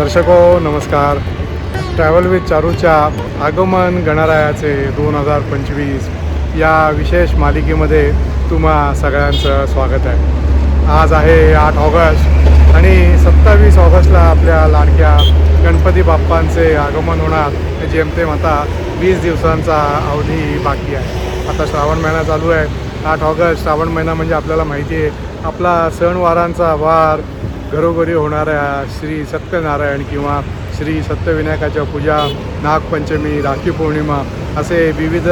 दर्शको नमस्कार. Travel with चारूच्या आगमन गणरायाचे दोन हजार पंचवीस या विशेष मालिकेमध्ये तुम्हा सगळ्यांचं स्वागत आहे. आज आहे आठ ऑगस्ट आणि सत्तावीस ऑगस्टला आपल्या लाडक्या गणपती बाप्पांचे आगमन होणार. जेमतेम आता वीस दिवसांचा अवधी बाकी आहे. आता श्रावण महिना चालू आहे. आठ ऑगस्ट श्रावण महिना म्हणजे आपल्याला माहिती आहे. आपला सणवारांचा वार घरोघरी होणाऱ्या श्री सत्यनारायण किंवा श्री सत्यविनायकाच्या पूजा नागपंचमी राखी पौर्णिमा असे विविध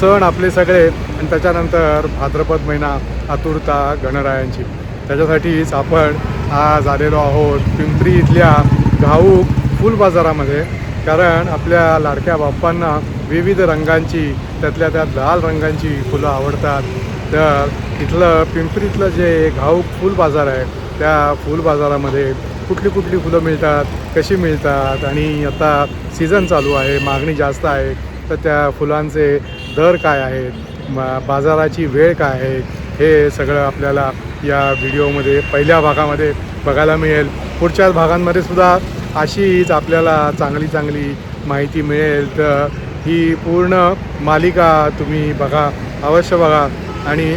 सण आपले सगळे आणि त्याच्यानंतर भाद्रपद महिना आतुरता गणरायांची. त्याच्यासाठीच आपण आज आलेलो आहोत पिंपरी इथल्या घाऊक फुल बाजारामध्ये. कारण आपल्या लाडक्या बाप्पांना विविध रंगांची त्यातल्या त्यात लाल रंगांची फुलं आवडतात. तर इथलं पिंपरीतलं जे घाऊक फुल बाजार आहे त्या फुल बाजारामध्ये कुठली कुठली फुलं मिळतात कशी मिळतात आणि आता सीझन चालू आहे मागणी जास्त आहे तर त्या फुलांचे दर काय आहेत बाजाराची वेळ काय आहे हे सगळं आपल्याला या व्हिडिओमध्ये पहिल्या भागामध्ये बघायला मिळेल. पुढच्या भागांमध्ये सुद्धा अशीच आपल्याला चांगली चांगली माहिती मिळेल. तर ही पूर्ण मालिका तुम्ही बघा अवश्य बघा आणि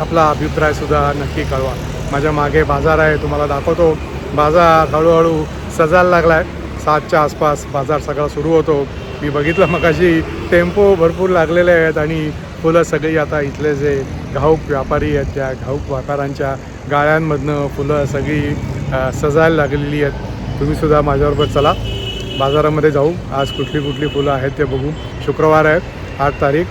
आपला अभिप्रायसुद्धा नक्की कळवा. माझ्या मागे बाजार आहे तुम्हाला दाखवतो. बाजार हळूहळू सजायला लागला आहे सातच्या आसपास बाजार सगळा सुरू होतो. मी बघितलं मगाशी टेम्पो भरपूर लागलेले आहेत आणि फुलं सगळी आता इथले जे घाऊक व्यापारी आहेत त्या घाऊक व्यापाऱ्यांच्या गाळ्यांमधनं फुलं सगळी सजायला लागलेली आहेत. तुम्हीसुद्धा माझ्याबरोबर चला. बाजारामध्ये जाऊ. आज कुठली कुठली फुलं आहेत ते बघू. शुक्रवार आहे आठ तारीख.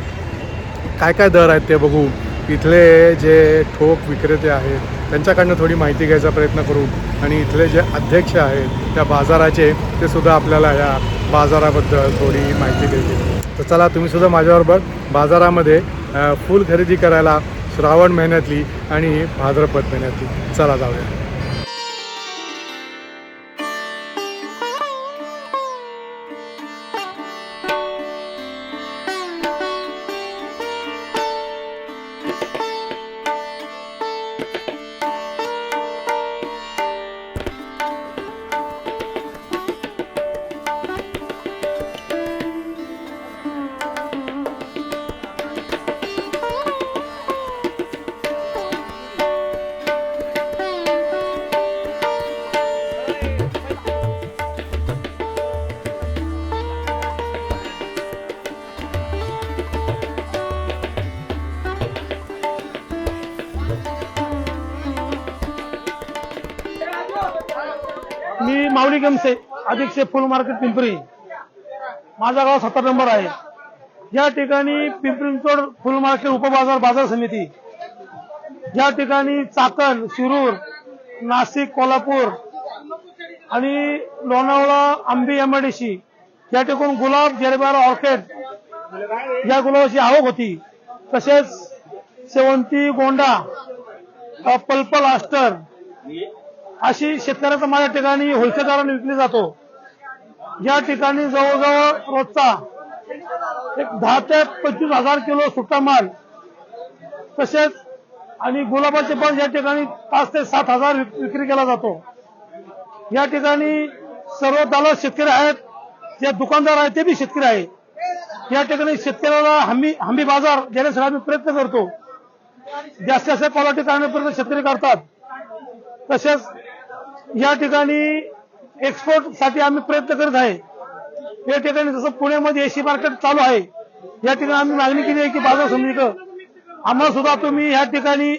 काय काय दर आहेत ते बघू. इथले जे ठोक विक्रेते आहेत त्यांच्याकडनं थोडी माहिती घ्यायचा प्रयत्न करू. आणि इथले जे अध्यक्ष आहेत त्या बाजाराचे ते सुद्धा आपल्याला या बाजाराबद्दल थोडी माहिती देतील. तर चला तुम्ही सुद्धा माझ्याबरोबर बाजारामध्ये फूल खरेदी करायला श्रावण महिन्यातली आणि भाद्रपद महिन्यातली. चला जाऊया. एम से अधिक से फुल मार्केट पिंपरी. माझा गाव सत्तर नंबर आहे. या ठिकाणी पिंपरीचोड फुल मार्केट उपबाजार बाजार समिती या ठिकाणी चाकण शिरूर नाशिक कोल्हापूर आणि लोणावळा आंबी एमआयडीसी या ठिकाणी गुलाब जेरबारा ऑर्किड या गुलाबाची आवक होती. तसेच शेवंती गोंडा पल्पल आस्टर अशी शेतकऱ्याचा माझ्या ठिकाणी होलसेलदाराने विकली जातो. या ठिकाणी जवळजवळ रोजचा एक दहा ते पंचवीस हजार किलो सुट्टा माल तसेच आणि गुलाबाचे पण या ठिकाणी पाच ते सात हजार विक- विक्री केला जातो. या ठिकाणी सर्व दलाल शेतकरी आहेत जे दुकानदार आहेत ते बी शेतकरी आहे या ठिकाणी शेतकऱ्याला हमी हमी बाजार देण्यासाठी आम्ही प्रयत्न करतो. जास्त जास्त क्वालिटी करण्यापर्यंत शेतकरी करतात. तसेच या ठिकाणी एक्सपोर्टसाठी आम्ही प्रयत्न करत आहे. या ठिकाणी जसं पुण्यामध्ये एसी मार्केट चालू आहे या ठिकाणी आम्ही मागणी केली आहे की बाजार समितीकडं आम्हाला सुद्धा तुम्ही या ठिकाणी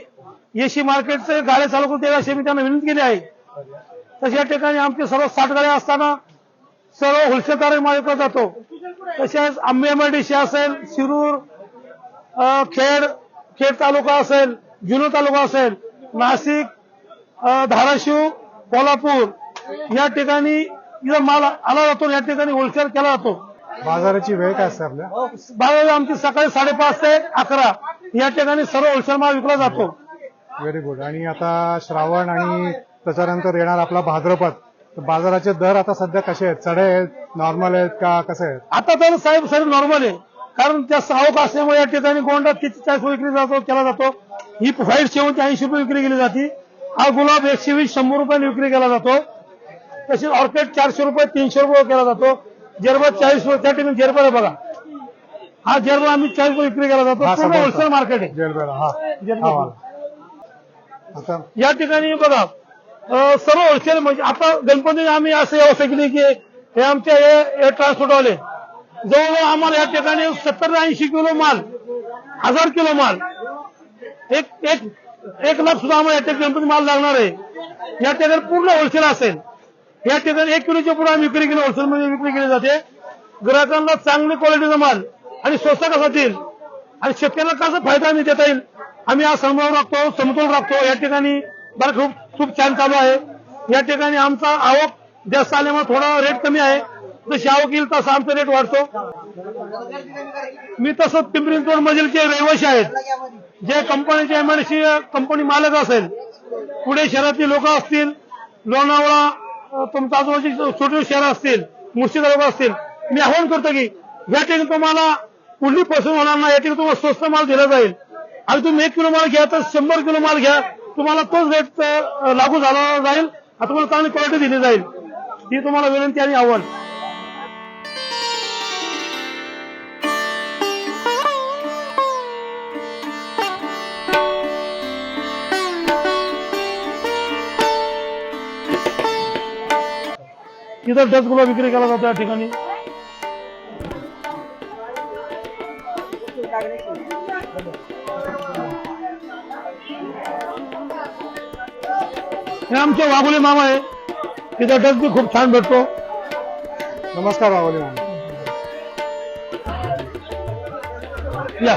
एसी मार्केटचे गाड्या चालू करून द्याव्या अशी मी त्यांना विनंती केली आहे. तसे या ठिकाणी आमचे सर्व साठ गाड्या असताना सर्व होलसेलदार मालिकला जातो. तसेच आंबे एमआयडीसी असेल शिरूर खेड खेड तालुका असेल जुनो तालुका असेल नाशिक धाराशिव कोल्हापूर. या ठिकाणी माल आला जातो या ठिकाणी होलसेल केला जातो. बाजाराची वेळ काय असते आपल्या? बाजार आमची सकाळी साडेपाच ते अकरा. या ठिकाणी सर्व होलसेल माल विकला जातो. व्हेरी गुड आणि आता श्रावण आणि त्याच्यानंतर येणार आपला भाद्रपद. बाजाराचे दर आता सध्या कसे आहेत? चढे आहेत? नॉर्मल आहेत का कसे आहेत? आता तर साहेब सर्व नॉर्मल आहे. कारण त्या सावक असल्यामुळे या ठिकाणी गोंडा तीस चाळीस रुपये विक्री जातो केला जातो. ही व्हाईट शेवंती ऐंशी रुपये विक्री केली जाते. हा गुलाब एकशे वीस शंभर रुपयाने विक्री केला जातो. तसेच ऑर्किड चारशे रुपये तीनशे रुपये केला जातो. जर्बा चाळीस रुपये त्या ठिकाणी जर्बा आहे बघा. हा जर्बा आम्ही चाळीस रुपये विक्री केला जातो. पूर्ण. होलसेल मार्केट आहे. जर्बा. या ठिकाणी बघा सर्व होलसेल म्हणजे आता गणपती आम्ही असं व्यवस्था केली की हे आमचे हे ट्रान्सपोर्टवाले जवळजवळ आम्हाला या ठिकाणी सत्तर ऐंशी किलो माल हजार किलो माल एक एक एक लाख सुद्धा आम्हाला या ठिकाणी गणपती माल लागणार आहे. या ठिकाणी पूर्ण होलसेल असेल. या ठिकाणी एक किलोच्या पुढे आम्ही विक्री केली होलसेल मध्ये विक्री केली जाते. ग्राहकांना चांगली क्वालिटीचा माल आणि स्वस्त कसा देईल आणि शेतकऱ्यांना कसा फायदा आम्ही देता येईल आम्ही हा समभाव राखतो समतोल राखतो. या ठिकाणी बरं खूप खूप छान चालू आहे. या ठिकाणी आमचा आवक जास्त आल्यामुळे थोडा रेट कमी आहे. जशी आवक येईल तसा आमचा रेट वाढतो. मी तसं पिंपरी मधील जे रहिवासी आहेत जे कंपनीचे एमएनसी कंपनी मालक असेल पुणे शहरातील लोक असतील लोणावळा तुमचा तुमच्या आजूबाजूची छोटे शहर असतील मुर्शिदा लोक असतील मी आवाहन करतो की या ठिकाणी तुम्हाला कुठली फसवणूक होणार नाही या ठिकाणी तुम्हाला स्वस्त माल दिला जाईल. आणि तुम्ही एक किलो माल घ्या तर शंभर किलो माल घ्या तुम्हाला तोच रेट लागू झाला जाईल आणि तुम्हाला चांगली क्वालिटी दिली जाईल. ही तुम्हाला विनंती आणि आव्हान. इथं डच गुलाब विक्री केला जातो या ठिकाणी? हे आमचे वाघोले मामा आहे. तिथं डच बी खूप छान भेटतो. नमस्कार बाबाली या.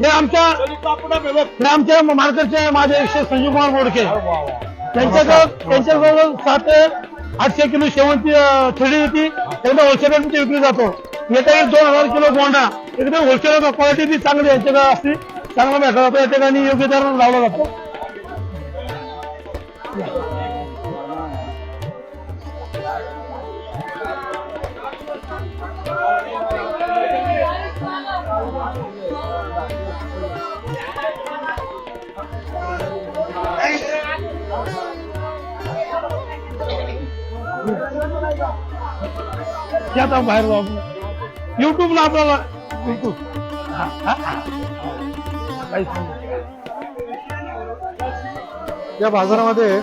हे आमच्या हे आमच्या मार्केटचे माझे संजीव कुमार बोडके त्यांच्याकडं त्यांच्याकडं सात आठशे किलो शेवंती थ्री होती. एकदम होलसेल रेटमध्ये विकली जातो. येत्या एक दोन हजार किलो बोंडा. एकदम होलसेल क्वालिटी बी चांगली यांच्याकडे असते. चांगला भेटला जातो या ठिकाणी योग्य दर लावला जातो. आता बाहेर जाऊ युट्यूबला आपल्याला युट्यूब. या बाजारामध्ये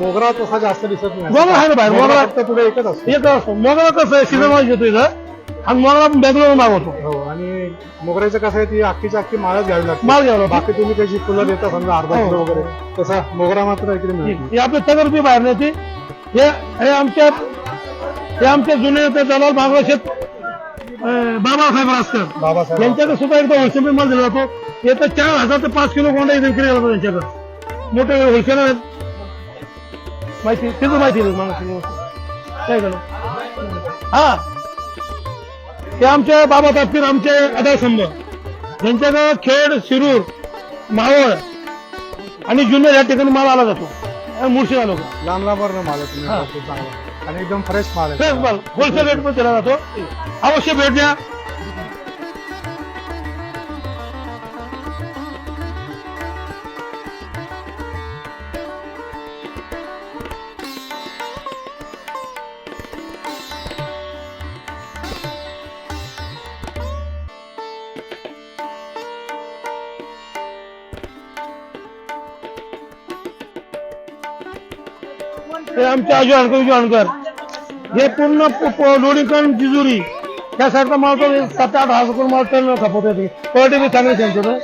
मोगरा तसा जास्त दिसत नाही. मोगरा आहे ना बाहेर, मोगरा. फक्त पुढे एकच असतो. एक असतो. मोगरा कसं आहे सीझन वाईज येतो इथं. आणि मोगरा बँगलोर मागवतो. हो आणि मोगऱ्याचं कसं आहे ती अख्खीची अख्खी माळच घ्यावी लागते. माल घ्यावा. बाकी तुम्ही कशी फुलं देता समजा अर्धा हो. किलो वगैरे. तसा मोगरा मात्र इकडे मिळतो हे आपले तगर रुपये बाहेर नेते. हे आमच्या हे आमचे जुने ते दलाल भागवत बाबासाहेब रासकर यांच्याकडे सुद्धा एकदा होलसेल माल दिला जातो. येतं चार हजार ते पाच किलो कोंडा इथे विक्री केला जातो त्यांच्याकडे. मोठे होलसेलर आहेत. माहिती तिथं माहिती मला. काय झालं? हा. ते आमचे बाबा तापकीर आमचे अदाय संभ यांच्याकडे खेड शिरूर मावळ आणि जुन्नर या ठिकाणी माल आला जातो. मुळशी आलो. लांब लांबवर माल चांगला. एकदम फ्रेश माल फ्रेश माल. होलसेल रेट मध्ये दिला जातो. अवश्य भेट द्या. हे आमचे आजू अणकर विजू अणकर हे पूर्ण लोणीकरण जिजुरी त्या साईडचा माल सात आठ हजार रुपये माल टन खपत होते बी चांगली त्यांच्याकडे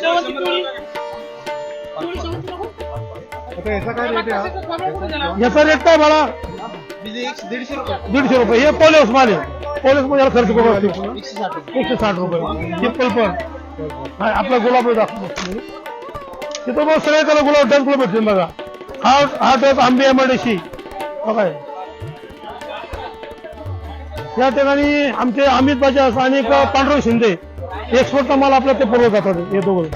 याचा काय रेट काय मला दीडशे रुपये. हे पोलीस माल आहे. पोलीसमध्ये खर्च करू असतो एकशे साठ रुपये. चिप्पल पण हा, आपला गुलाब दाखवतो. तिथं मग सगळे त्याला गुलाब गुलाब भेटतील बघा. हा हा टोक आंबे एमआयडीसी बघा हे. या ठिकाणी आमचे अमित असं आणि एक शिंदे एक्सपोर्टचा माल आपल्या ते पुरवत जातात हे दोघं.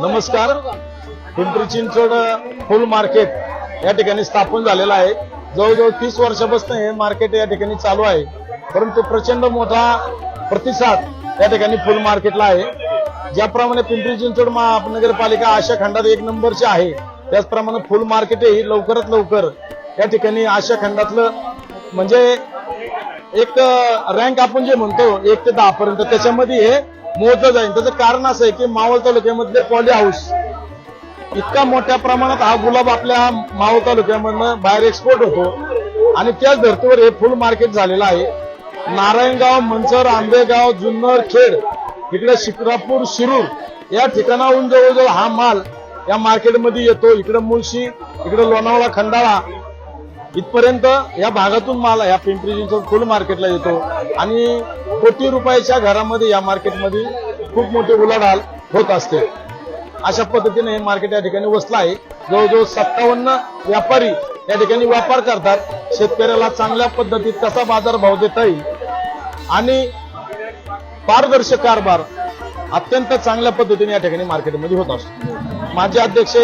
नमस्कार. पिंपरी चिंचवड फुल मार्केट या ठिकाणी स्थापन झालेलं आहे. जवळजवळ तीस वर्षापासून हे मार्केट या ठिकाणी चालू आहे. परंतु प्रचंड मोठा प्रतिसाद या ठिकाणी फुल मार्केटला आहे. ज्याप्रमाणे पिंपरी चिंचवड महानगरपालिका अशा खंडात एक नंबरची आहे त्याचप्रमाणे फुल मार्केटही लवकरात लवकर या ठिकाणी आशा खंडातलं म्हणजे एक रँक आपण जे म्हणतो एक ते दहा पर्यंत त्याच्यामध्ये हे मोजलं जाईल. त्याचं कारण असं आहे की मावळ तालुक्यामधले पॉली हाऊस इतका मोठ्या प्रमाणात हा गुलाब आपल्या मावळ तालुक्यामधनं बाहेर एक्सपोर्ट होतो. आणि त्याच धर्तीवर हे फुल मार्केट झालेलं आहे. नारायणगाव मंचर आंबेगाव जुन्नर खेड इकडे शिक्रापूर शिरूर या ठिकाणाहून जवळजवळ हा माल या मार्केटमध्ये येतो. इकडे मुळशी इकडे लोणावळा खंडाळा इथपर्यंत या भागातून माल या पिंपरी चिंचवड फुल मार्केटला येतो. आणि कोटी रुपयाच्या घरामध्ये या मार्केटमध्ये खूप मोठी उलाढाल होत असते. अशा पद्धतीने हे मार्केट या ठिकाणी वसलं आहे. जवळजवळ सत्तावन्न व्यापारी या ठिकाणी व्यापार करतात. शेतकऱ्याला चांगल्या पद्धतीत कसा बाजार भाव देता येईल? आणि पारदर्शक कारभार अत्यंत चांगल्या पद्धतीने या ठिकाणी मार्केटमध्ये होत असतो. माझे अध्यक्ष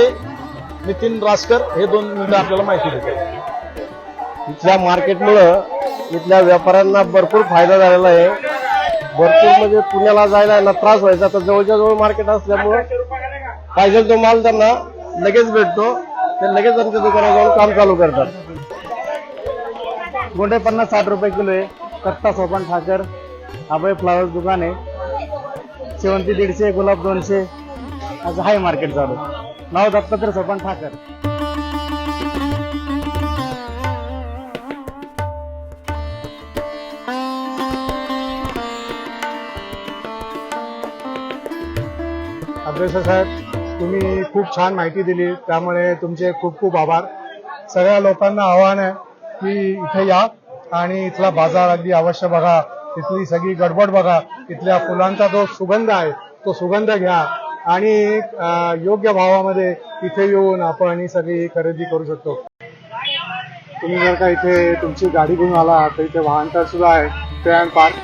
नितीन रासकर हे दोन मिनिटं आपल्याला माहिती देतात इथल्या मार्केटमुळं इथल्या व्यापाऱ्यांना भरपूर फायदा झालेला आहे. भरपूर म्हणजे पुण्याला जायला यांना त्रास व्हायचा. तर जवळच्या जवळ मार्केट असल्यामुळं पाहिजे तो माल त्यांना लगेच भेटतो. ते लगेच आमच्या दुकानात जाऊन काम चालू करतात. गोंडे पन्नास साठ रुपये किलो आहे. कट्टा सोपान ठाकर अभय फ्लावर दुकान आहे. शेवंती दीडशे गुलाब दोनशे. असं आहे मार्केट चालू. नाव दत्तात्रय सोपान ठाकर अध्यक्ष साहेब तुम्ही खूप छान माहिती दिली. त्यामुळे तुमचे खूप खूप आभार. सगळ्या लोकांना आव्हान आहे की इथे या आणि इथला बाजार अगदी अवश्य बघा. इथली सगळी गडबड बघा. इथल्या फुलांचा जो सुगंध आहे तो सुगंध घ्या आणि योग्य भावामध्ये इथे येऊन आपण ही सगळी खरेदी करू शकतो. तुम्ही जर का इथे तुमची गाडी घेऊन आला तर इथे वाहनतळ सुद्धा आहे. Train park.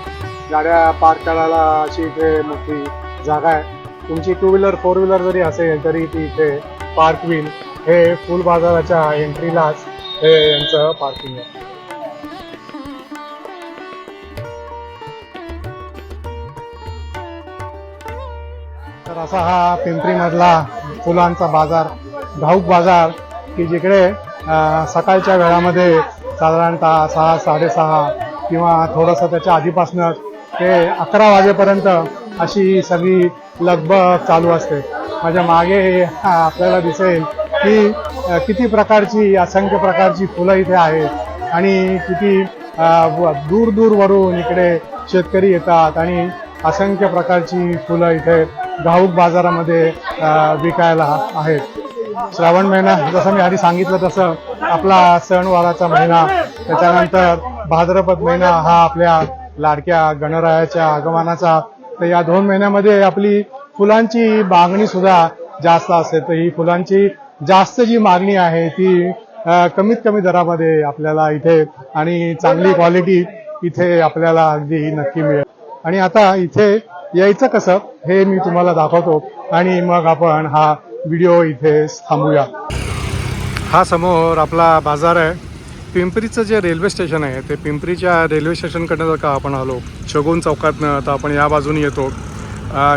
गाड्या पार्क करायला अशी इथे मोठी जागा आहे. तुमची टू व्हीलर फोर व्हीलर जरी असेल तरी ती इथे पार्क होईल हे फुल बाजाराच्या एंट्रीलाच हे यांचं पार्किंग आहे. तर असा हा पिंपरीमधला फुलांचा बाजार घाऊक बाजार की जिकडे सकाळच्या वेळामध्ये साधारणतः सहा साडेसहा किंवा थोडंसं त्याच्या आधीपासूनच ते अकरा वाजेपर्यंत अशी सगळी लगबग चालू असते. माझ्या मागे आपल्याला दिसेल की किती प्रकारची असंख्य प्रकारची फुलं इथे आहेत आणि किती दूर दूरवरून इकडे शेतकरी येतात आणि असंख्य प्रकारची फुलं इथे घाऊक बाजारामध्ये विकायला आहेत. श्रावण महिना जसं मी आधी सांगितलं तसं आपला सणवाराचा महिना त्याच्यानंतर भाद्रपद महिना हा आपल्या लाडक्या गणरायाच्या आगमनाचा तर या दोन महिन्यामध्ये आपली फुलांची मागणी सुद्धा जास्त असते. तर ही फुलांची जास्त जी मागणी आहे ती कमीत कमी दरामध्ये आपल्याला इथे आणि चांगली क्वालिटी इथे आपल्याला अगदी नक्की मिळेल. आणि आता इथे यायचं कसं हे मी तुम्हाला दाखवतो आणि मग आपण हा व्हिडिओ इथे थांबूया. हा समोर आपला बाजार आहे. पिंपरीचं जे रेल्वे स्टेशन आहे ते पिंपरीच्या रेल्वे स्टेशनकडनं जर का आपण आलो शगुन चौकातनं तर आपण या बाजूने येतो.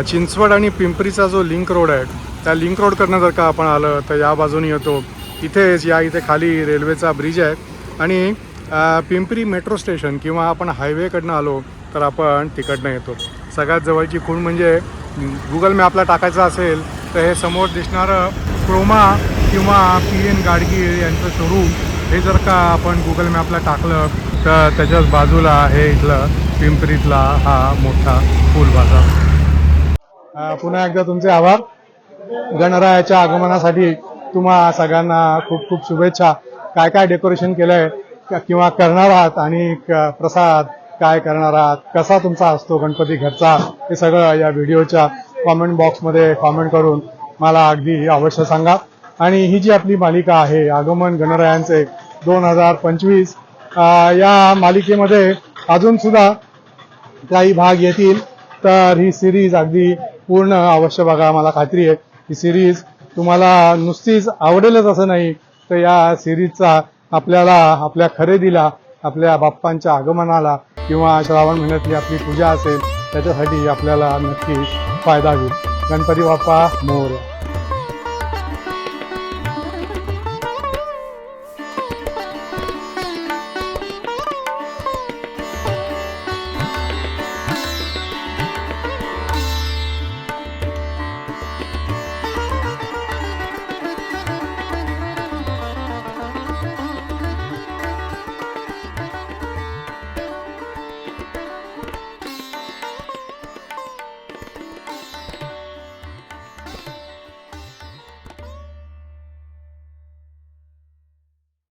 चिंचवड आणि पिंपरीचा जो लिंक रोड आहे त्या लिंक रोडकडनं जर का आपण आलं तर या बाजूने येतो. इथेच या इथे खाली रेल्वेचा ब्रिज आहे आणि पिंपरी मेट्रो स्टेशन किंवा आपण हायवेकडनं आलो तर आपण तिकडनं येतो. सगळ्यात जवळची खूण म्हणजे गुगल मॅपला टाकायचं असेल तर हे समोर दिसणारं क्रोमा किंवा पी एन गाडगीळ यांचं शोरूम हे जर का आपण गुगल मॅपला टाकलं तर त्याच्याच बाजूला आहे इथलं पिंपरीतला हा मोठा पूल बाजार. पुन्हा एकदा तुमचे आभार. गणरायाच्या आगमनासाठी तुम्हा सगळ्यांना खूप खूप शुभेच्छा. काय काय डेकोरेशन केलंय किंवा करणार आहात आणि क- प्रसाद काय करणार आहात कसा तुमचा असतो गणपती घरचा हे सगळं या व्हिडिओच्या कॉमेंट बॉक्समध्ये कॉमेंट करून मला अगदी अवश्य सांगा. आणि ही जी आपली मालिका आहे आगमन गणरायांचे दोन हजार पंचवीस या मालिकेमध्ये अजून सुद्धा काही भाग येतील. तर ही सिरीज अगदी पूर्ण अवश्य बघा मला खात्री आहे. ही सिरीज तुम्हाला नुसतीच आवडेलच असं नाही. तर या सिरीजचा आपल्याला आपल्या खरेदीला आपल्या बाप्पांच्या आगमनाला किंवा श्रावण महिन्यातली आपली पूजा असेल त्याच्यासाठी आपल्याला नक्कीच फायदा होईल. गणपती बाप्पा मोर.